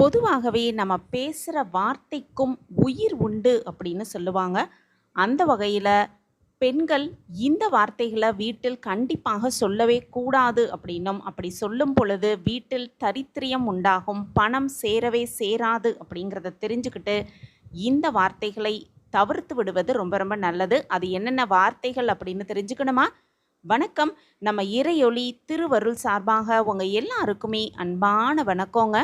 பொதுவாகவே நம்ம பேசுகிற வார்த்தைக்கும் உயிர் உண்டு அப்படின்னு சொல்லுவாங்க. அந்த வகையில் பெண்கள் இந்த வார்த்தைகளை வீட்டில் கண்டிப்பாக சொல்லவே கூடாது அப்படின்னும். அப்படி சொல்லும் பொழுது வீட்டில் தரித்திரியம் உண்டாகும் பணம் சேரவே சேராது அப்படிங்கிறத தெரிஞ்சுக்கிட்டு இந்த வார்த்தைகளை தவிர்த்து விடுவது ரொம்ப ரொம்ப நல்லது. அது என்னென்ன வார்த்தைகள் அப்படின்னு தெரிஞ்சுக்கணுமா? வணக்கம். நம்ம இறையொளி திருவருள் சார்பாக உங்கள் எல்லாருக்குமே அன்பான வணக்கங்க.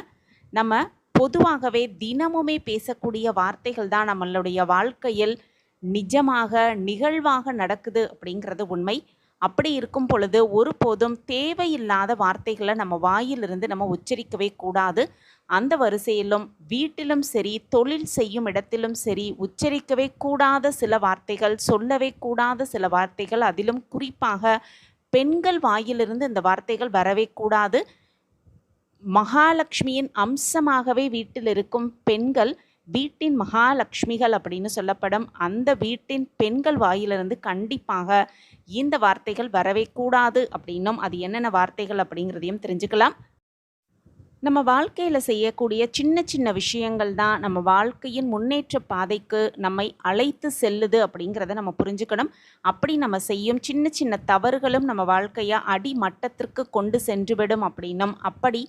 நம்ம பொதுவாகவே தினமுமே பேசக்கூடிய வார்த்தைகள் தான் நம்மளுடைய வாழ்க்கையில் நிஜமாக நிகழ்வாக நடக்குது அப்படிங்கிறது உண்மை. அப்படி இருக்கும் பொழுது ஒருபோதும் தேவையில்லாத வார்த்தைகளை நம்ம வாயிலிருந்து நம்ம உச்சரிக்கவே கூடாது. அந்த வரிசையிலும் வீட்டிலும் சரி தொழில் செய்யும் இடத்திலும் சரி உச்சரிக்கவே கூடாத சில வார்த்தைகள் சொல்லவே கூடாத சில வார்த்தைகள் அதிலும் குறிப்பாக பெண்கள் வாயிலிருந்து இந்த வார்த்தைகள் வரவே கூடாது. மகாலட்சுமியின் அம்சமாகவே வீட்டில் இருக்கும் பெண்கள் வீட்டின் மகாலட்சுமிகள் அப்படின்னு சொல்லப்படும் அந்த வீட்டின் பெண்கள் வாயிலிருந்து கண்டிப்பாக இந்த வார்த்தைகள் வரவே கூடாது அப்படின்னும் அது என்னென்ன வார்த்தைகள் அப்படிங்கிறதையும் தெரிஞ்சுக்கலாம். நம்ம வாழ்க்கையில் செய்யக்கூடிய சின்ன சின்ன விஷயங்கள் தான் நம்ம வாழ்க்கையின் முன்னேற்ற பாதைக்கு நம்மை அழைத்து செல்லுது அப்படிங்கிறத நம்ம புரிஞ்சுக்கணும். அப்படி நம்ம செய்யும் சின்ன சின்ன தவறுகளும் நம்ம வாழ்க்கையை அடிமட்டத்திற்கு கொண்டு சென்றுவிடும் அப்படின்னும். அப்படி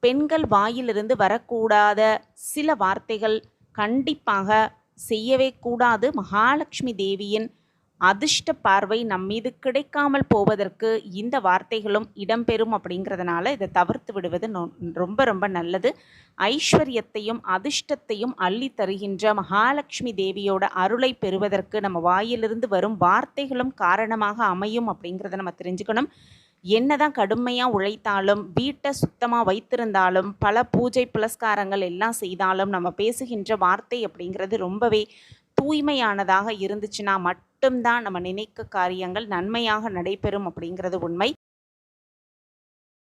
பெண்கள் வாயிலிருந்து வரக்கூடாத சில வார்த்தைகள் கண்டிப்பாக செய்யவே கூடாது. மகாலட்சுமி தேவியின் அதிர்ஷ்ட பார்வை நம் மீது கிடைக்காமல் போவதற்கு இந்த வார்த்தைகளும் இடம்பெறும் அப்படிங்கிறதுனால இதை தவிர்த்து விடுவது நொ- ரொம்ப ரொம்ப நல்லது. ஐஸ்வர்யத்தையும் அதிர்ஷ்டத்தையும் அள்ளி தருகின்ற மகாலட்சுமி தேவியோட அருளை பெறுவதற்கு நம்ம வாயிலிருந்து வரும் வார்த்தைகளும் காரணமாக அமையும் அப்படிங்கிறத நம்ம தெரிஞ்சுக்கணும். என்னதான் கடுமையாக உழைத்தாலும் வீட்டை சுத்தமாக வைத்திருந்தாலும் பல பூஜை புலஸ்காரங்கள் எல்லாம் செய்தாலும் நம்ம பேசுகின்ற வார்த்தை அப்படிங்கிறது ரொம்பவே தூய்மையானதாக இருந்துச்சுன்னா மட்டும்தான் நம்ம நினைக்க காரியங்கள் நன்மையாக நடைபெறும் அப்படிங்கிறது உண்மை.